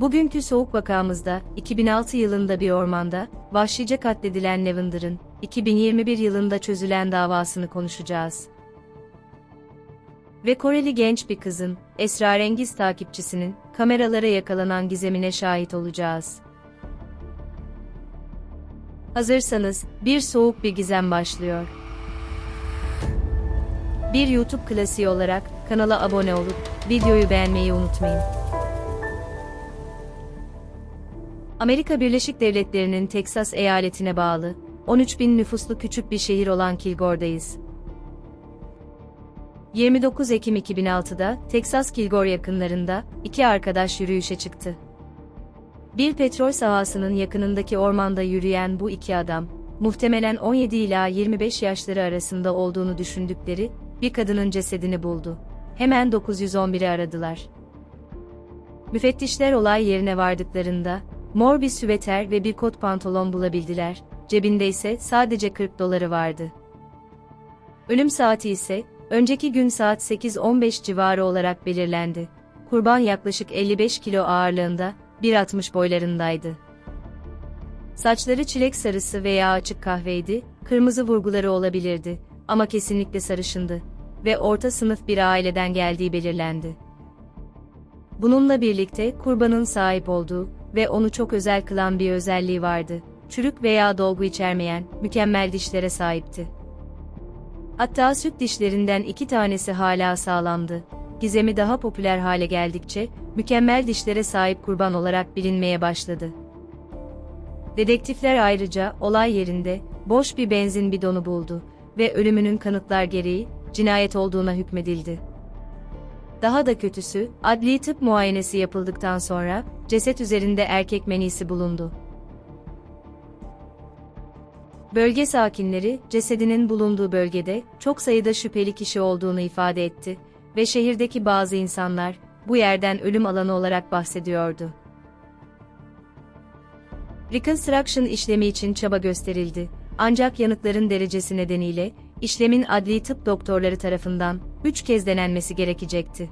Bugünkü soğuk vakamızda, 2006 yılında bir ormanda, vahşice katledilen Lavender'ın, 2021 yılında çözülen davasını konuşacağız. Ve Koreli genç bir kızın, esrarengiz takipçisinin, kameralara yakalanan gizemine şahit olacağız. Hazırsanız, bir soğuk bir gizem başlıyor. Bir YouTube klasiği olarak, kanala abone olup, videoyu beğenmeyi unutmayın. Amerika Birleşik Devletleri'nin Teksas eyaletine bağlı, 13 bin nüfuslu küçük bir şehir olan Kilgore'dayız. 29 Ekim 2006'da, Teksas Kilgore yakınlarında, iki arkadaş yürüyüşe çıktı. Bir petrol sahasının yakınındaki ormanda yürüyen bu iki adam, muhtemelen 17 ila 25 yaşları arasında olduğunu düşündükleri, bir kadının cesedini buldu. Hemen 911'i aradılar. Müfettişler olay yerine vardıklarında, mor bir süveter ve bir kot pantolon bulabildiler, cebinde ise sadece 40 doları vardı. Ölüm saati ise, önceki gün saat 8.15 civarı olarak belirlendi. Kurban yaklaşık 55 kilo ağırlığında, 1.60 boylarındaydı. Saçları çilek sarısı veya açık kahveydi, kırmızı vurguları olabilirdi ama kesinlikle sarışındı ve orta sınıf bir aileden geldiği belirlendi. Bununla birlikte kurbanın sahip olduğu ve onu çok özel kılan bir özelliği vardı. Çürük veya dolgu içermeyen, mükemmel dişlere sahipti. Hatta süt dişlerinden iki tanesi hala sağlamdı. Gizemi daha popüler hale geldikçe, mükemmel dişlere sahip kurban olarak bilinmeye başladı. Dedektifler ayrıca olay yerinde boş bir benzin bidonu buldu ve ölümünün kanıtlar gereği cinayet olduğuna hükmedildi. Daha da kötüsü, adli tıp muayenesi yapıldıktan sonra ceset üzerinde erkek menisi bulundu. Bölge sakinleri, cesedinin bulunduğu bölgede çok sayıda şüpheli kişi olduğunu ifade etti ve şehirdeki bazı insanlar bu yerden ölüm alanı olarak bahsediyordu. Reconstruction işlemi için çaba gösterildi. Ancak yanıkların derecesi nedeniyle işlemin adli tıp doktorları tarafından 3 kez denenmesi gerekecekti.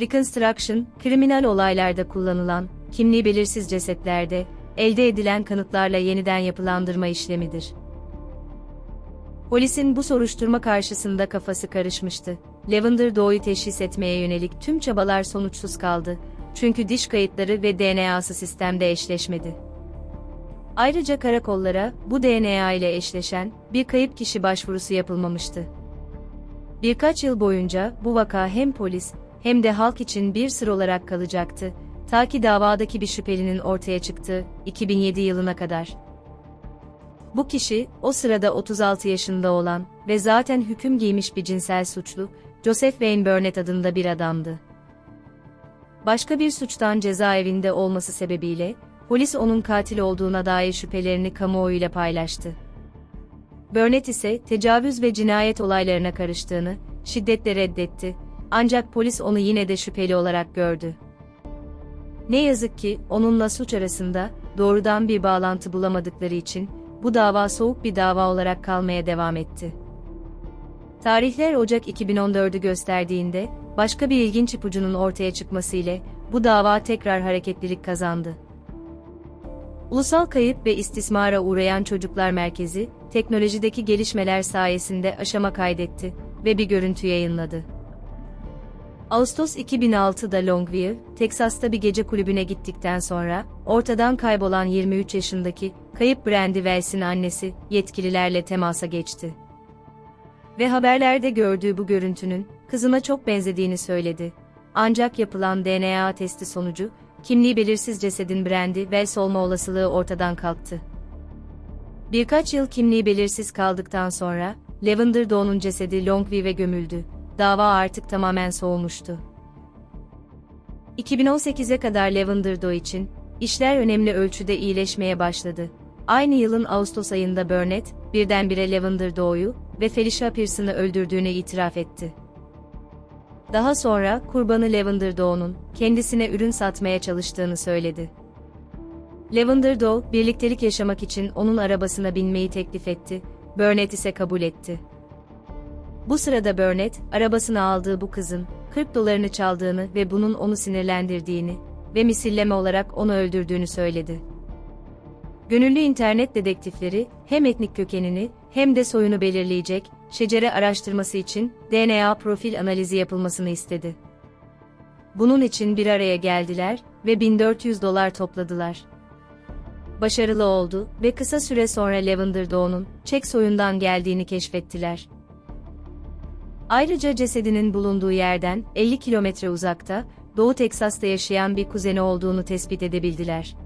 Reconstruction, kriminal olaylarda kullanılan, kimliği belirsiz cesetlerde, elde edilen kanıtlarla yeniden yapılandırma işlemidir. Polisin bu soruşturma karşısında kafası karışmıştı. Lavender Doğu'yu teşhis etmeye yönelik tüm çabalar sonuçsuz kaldı. Çünkü diş kayıtları ve DNA'sı sistemde eşleşmedi. Ayrıca karakollara bu DNA ile eşleşen bir kayıp kişi başvurusu yapılmamıştı. Birkaç yıl boyunca bu vaka hem polis hem de halk için bir sır olarak kalacaktı. Ta ki davadaki bir şüphelinin ortaya çıktığı 2007 yılına kadar. Bu kişi, o sırada 36 yaşında olan ve zaten hüküm giymiş bir cinsel suçlu, Joseph Wayne Burnett adında bir adamdı. Başka bir suçtan cezaevinde olması sebebiyle, polis onun katil olduğuna dair şüphelerini kamuoyuyla paylaştı. Burnett ise tecavüz ve cinayet olaylarına karıştığını şiddetle reddetti, ancak polis onu yine de şüpheli olarak gördü. Ne yazık ki onunla suç arasında doğrudan bir bağlantı bulamadıkları için bu dava soğuk bir dava olarak kalmaya devam etti. Tarihler Ocak 2014'ü gösterdiğinde başka bir ilginç ipucunun ortaya çıkması ile bu dava tekrar hareketlilik kazandı. Ulusal Kayıp ve İstismara Uğrayan Çocuklar Merkezi, teknolojideki gelişmeler sayesinde aşama kaydetti ve bir görüntü yayınladı. Ağustos 2006'da Longview, Teksas'ta bir gece kulübüne gittikten sonra, ortadan kaybolan 23 yaşındaki, kayıp Brandy Wells'in annesi, yetkililerle temasa geçti. Ve haberlerde gördüğü bu görüntünün, kızına çok benzediğini söyledi. Ancak yapılan DNA testi sonucu, kimliği belirsiz cesedin Brandy Wells olma olasılığı ortadan kalktı. Birkaç yıl kimliği belirsiz kaldıktan sonra, Lavender Dawn'un cesedi Longview'e gömüldü dava artık tamamen soğumuştu. 2018'e kadar Lavender Doe için, işler önemli ölçüde iyileşmeye başladı. Aynı yılın Ağustos ayında Burnett, birdenbire Lavender Doe'yu ve Felicia Pearson'ı öldürdüğünü itiraf etti. Daha sonra, kurbanı Lavender Doe'nun, kendisine ürün satmaya çalıştığını söyledi. Lavender Doe, birliktelik yaşamak için onun arabasına binmeyi teklif etti, Burnett ise kabul etti. Bu sırada Burnett, arabasına aldığı bu kızın, 40 dolarını çaldığını ve bunun onu sinirlendirdiğini, ve misilleme olarak onu öldürdüğünü söyledi. Gönüllü internet dedektifleri hem etnik kökenini hem de soyunu belirleyecek şecere araştırması için DNA profil analizi yapılmasını istedi. Bunun için bir araya geldiler ve 1400 dolar topladılar. Başarılı oldu ve kısa süre sonra Lavender Doğu'nun Çek soyundan geldiğini keşfettiler. Ayrıca cesedinin bulunduğu yerden 50 kilometre uzakta, Doğu Teksas'ta yaşayan bir kuzeni olduğunu tespit edebildiler.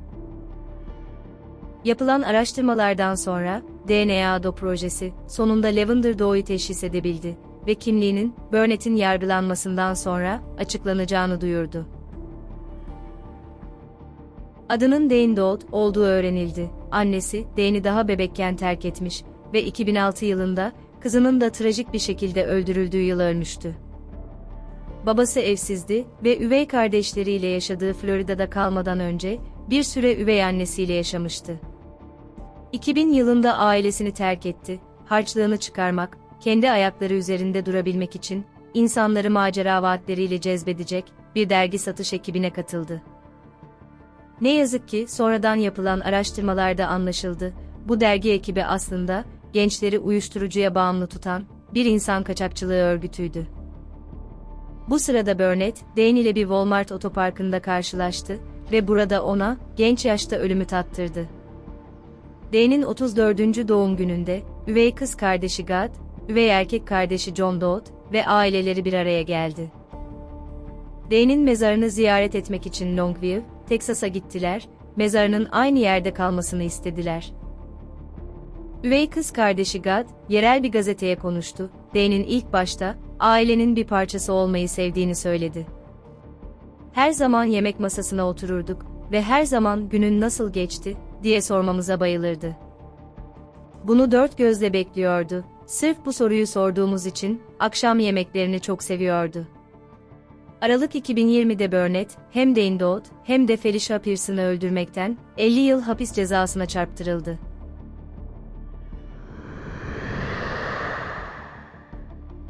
Yapılan araştırmalardan sonra, DNA Do projesi, sonunda Lavender Doğu'yu teşhis edebildi ve kimliğinin, Burnett'in yargılanmasından sonra, açıklanacağını duyurdu. Adının Dane Dodd olduğu öğrenildi. Annesi, Dane'i daha bebekken terk etmiş ve 2006 yılında, kızının da trajik bir şekilde öldürüldüğü yıl ölmüştü. Babası evsizdi ve üvey kardeşleriyle yaşadığı Florida'da kalmadan önce, bir süre üvey annesiyle yaşamıştı. 2000 yılında ailesini terk etti, harçlığını çıkarmak, kendi ayakları üzerinde durabilmek için, insanları macera vaatleriyle cezbedecek, bir dergi satış ekibine katıldı. Ne yazık ki sonradan yapılan araştırmalarda anlaşıldı, bu dergi ekibi aslında, gençleri uyuşturucuya bağımlı tutan, bir insan kaçakçılığı örgütüydü. Bu sırada Burnett, Dane ile bir Walmart otoparkında karşılaştı ve burada ona, genç yaşta ölümü tattırdı. Dane'in 34. doğum gününde, üvey kız kardeşi Gad, üvey erkek kardeşi John Dodd ve aileleri bir araya geldi. Dane'in mezarını ziyaret etmek için Longview, Teksas'a gittiler, mezarının aynı yerde kalmasını istediler. Üvey kız kardeşi Gad, yerel bir gazeteye konuştu, Dane'in ilk başta, ailenin bir parçası olmayı sevdiğini söyledi. Her zaman yemek masasına otururduk ve her zaman günün nasıl geçti, diye sormamıza bayılırdı. Bunu dört gözle bekliyordu, sırf bu soruyu sorduğumuz için, akşam yemeklerini çok seviyordu. Aralık 2020'de Burnett, hem Dane Dodd, hem de Felicia Pearson'ı öldürmekten, 50 yıl hapis cezasına çarptırıldı.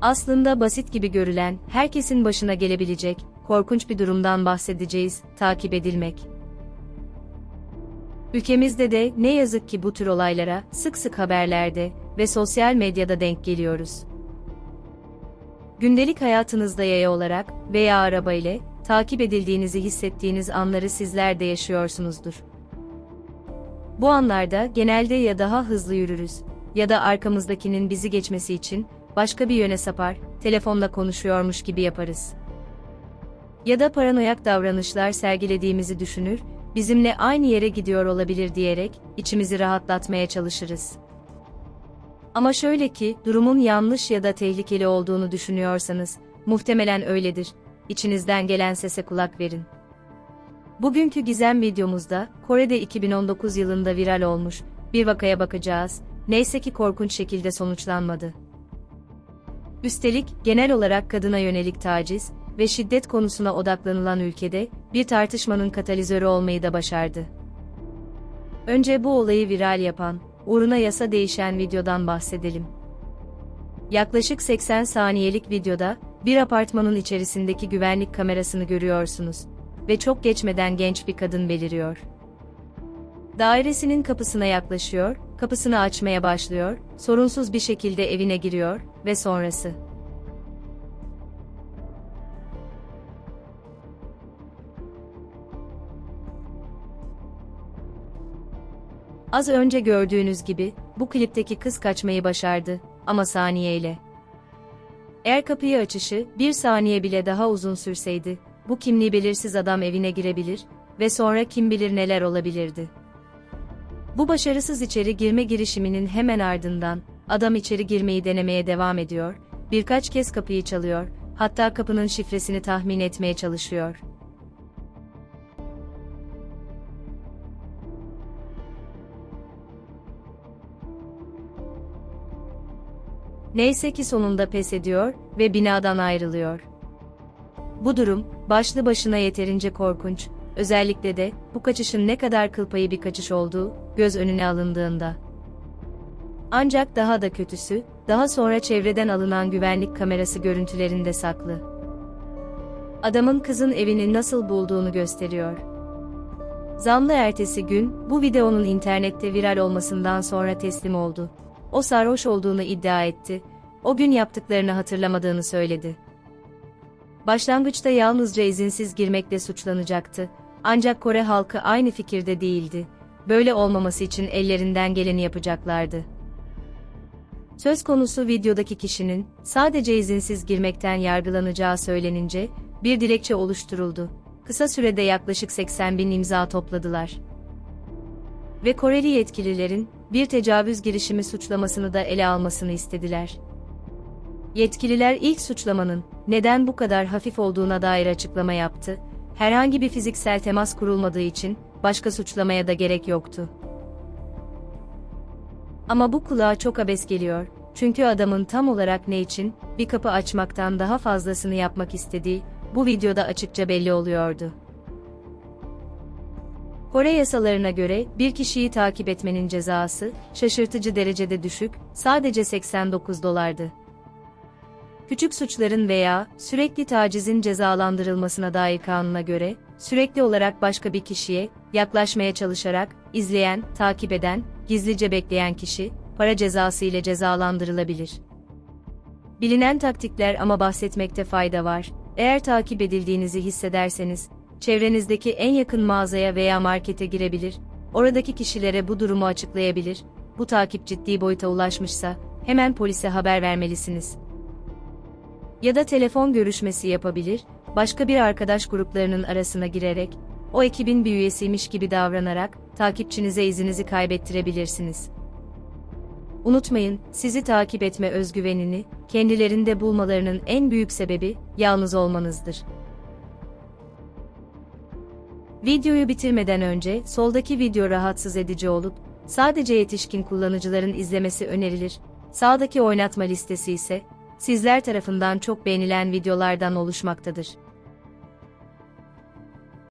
Aslında basit gibi görülen, herkesin başına gelebilecek, korkunç bir durumdan bahsedeceğiz, takip edilmek. Ülkemizde de ne yazık ki bu tür olaylara sık sık haberlerde ve sosyal medyada denk geliyoruz. Gündelik hayatınızda yaya olarak veya araba ile takip edildiğinizi hissettiğiniz anları sizler de yaşıyorsunuzdur. Bu anlarda genelde ya daha hızlı yürürüz ya da arkamızdakinin bizi geçmesi için başka bir yöne sapar, telefonla konuşuyormuş gibi yaparız. Ya da paranoyak davranışlar sergilediğimizi düşünür, bizimle aynı yere gidiyor olabilir diyerek içimizi rahatlatmaya çalışırız. Ama şöyle ki, durumun yanlış ya da tehlikeli olduğunu düşünüyorsanız, muhtemelen öyledir. İçinizden gelen sese kulak verin. Bugünkü gizem videomuzda, Kore'de 2019 yılında viral olmuş bir vakaya bakacağız. Neyse ki korkunç şekilde sonuçlanmadı. Üstelik, genel olarak kadına yönelik taciz ve şiddet konusuna odaklanılan ülkede, bir tartışmanın katalizörü olmayı da başardı. Önce bu olayı viral yapan, uğruna yasa değişen videodan bahsedelim. Yaklaşık 80 saniyelik videoda, bir apartmanın içerisindeki güvenlik kamerasını görüyorsunuz ve çok geçmeden genç bir kadın beliriyor. Dairesinin kapısına yaklaşıyor, kapısını açmaya başlıyor, sorunsuz bir şekilde evine giriyor ve sonrası. Az önce gördüğünüz gibi, bu klipteki kız kaçmayı başardı, ama saniyeyle. Eğer kapıyı açışı, bir saniye bile daha uzun sürseydi, bu kimliği belirsiz adam evine girebilir ve sonra kim bilir neler olabilirdi. Bu başarısız içeri girme girişiminin hemen ardından, adam içeri girmeyi denemeye devam ediyor, birkaç kez kapıyı çalıyor, hatta kapının şifresini tahmin etmeye çalışıyor. Neyse ki sonunda pes ediyor ve binadan ayrılıyor. Bu durum, başlı başına yeterince korkunç, özellikle de bu kaçışın ne kadar kıl payı bir kaçış olduğu göz önüne alındığında. Ancak daha da kötüsü, daha sonra çevreden alınan güvenlik kamerası görüntülerinde saklı. adamın kızın evini nasıl bulduğunu gösteriyor. Zamlı ertesi gün, bu videonun internette viral olmasından sonra teslim oldu. O sarhoş olduğunu iddia etti, o gün yaptıklarını hatırlamadığını söyledi. Başlangıçta yalnızca izinsiz girmekle suçlanacaktı. Ancak Kore halkı aynı fikirde değildi. Böyle olmaması için ellerinden geleni yapacaklardı. Söz konusu videodaki kişinin sadece izinsiz girmekten yargılanacağı söylenince bir dilekçe oluşturuldu. Kısa sürede yaklaşık 80 bin imza topladılar. Ve Koreli yetkililerin bir tecavüz girişimi suçlamasını da ele almasını istediler. Yetkililer ilk suçlamanın neden bu kadar hafif olduğuna dair açıklama yaptı. Herhangi bir fiziksel temas kurulmadığı için başka suçlamaya da gerek yoktu. Ama bu kulağa çok abes geliyor. Çünkü adamın tam olarak ne için bir kapı açmaktan daha fazlasını yapmak istediği bu videoda açıkça belli oluyordu. Kore yasalarına göre bir kişiyi takip etmenin cezası şaşırtıcı derecede düşük, sadece 89 dolardı. Küçük suçların veya sürekli tacizin cezalandırılmasına dair kanuna göre, sürekli olarak başka bir kişiye yaklaşmaya çalışarak izleyen, takip eden, gizlice bekleyen kişi para cezası ile cezalandırılabilir. Bilinen taktikler ama bahsetmekte fayda var. Eğer takip edildiğinizi hissederseniz, çevrenizdeki en yakın mağazaya veya markete girebilir, oradaki kişilere bu durumu açıklayabilir, bu takip ciddi boyuta ulaşmışsa, hemen polise haber vermelisiniz. Ya da telefon görüşmesi yapabilir, başka bir arkadaş gruplarının arasına girerek, o ekibin bir üyesiymiş gibi davranarak, takipçinize izinizi kaybettirebilirsiniz. Unutmayın, sizi takip etme özgüvenini, kendilerinde bulmalarının en büyük sebebi, yalnız olmanızdır. Videoyu bitirmeden önce, soldaki video rahatsız edici olup, sadece yetişkin kullanıcıların izlemesi önerilir, sağdaki oynatma listesi ise, sizler tarafından çok beğenilen videolardan oluşmaktadır.